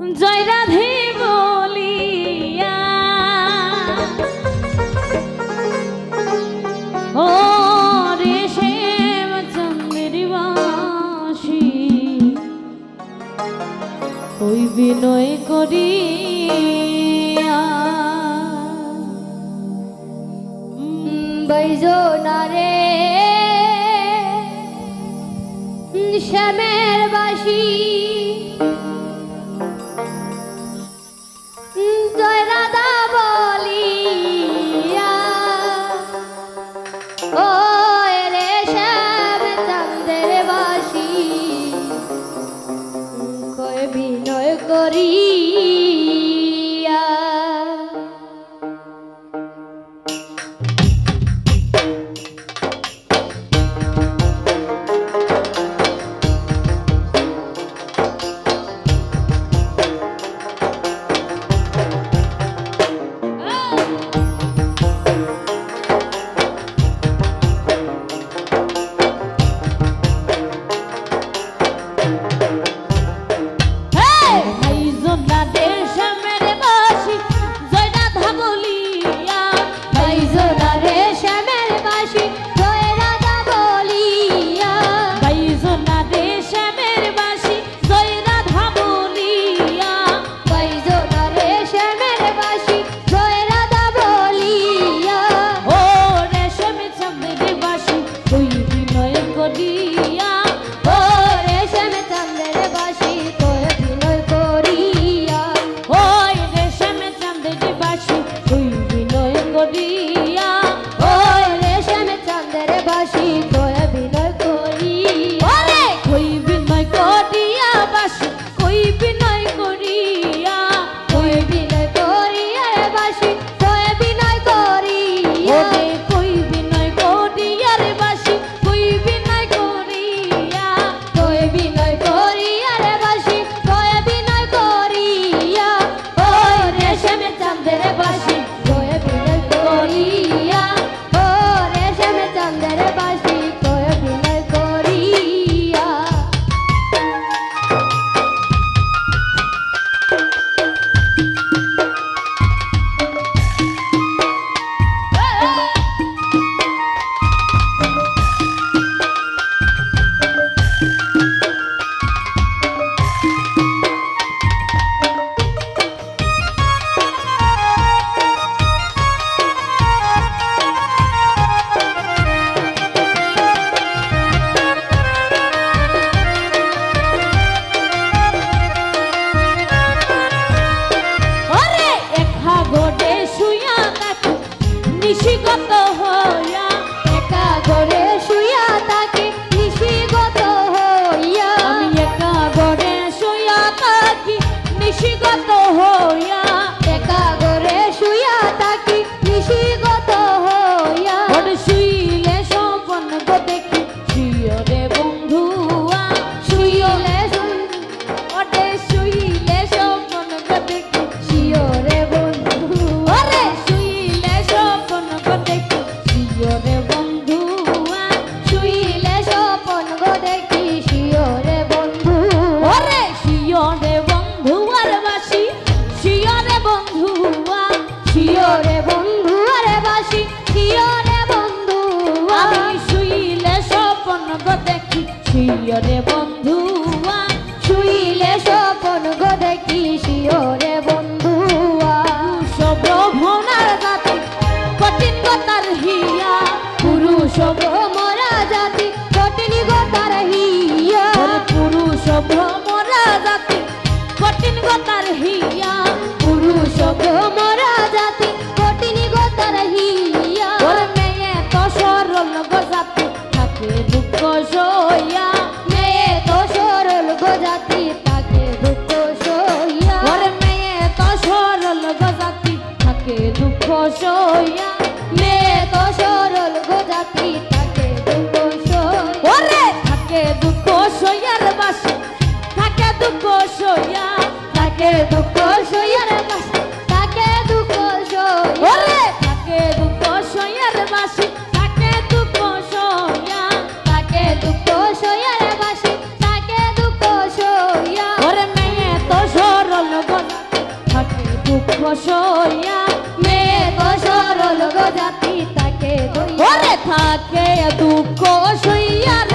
জয় রাধে বলিয়া। ও রে শেম চন্দ্রের বাসি, ওই বিনয় করিয়া। বৈজ না রে। শ্যামের বাসী গরিব সসয়া দুঃখ সইয়া মেয়ে সরল গো জাতি তাকে থাকে দুঃখ সইয়ার।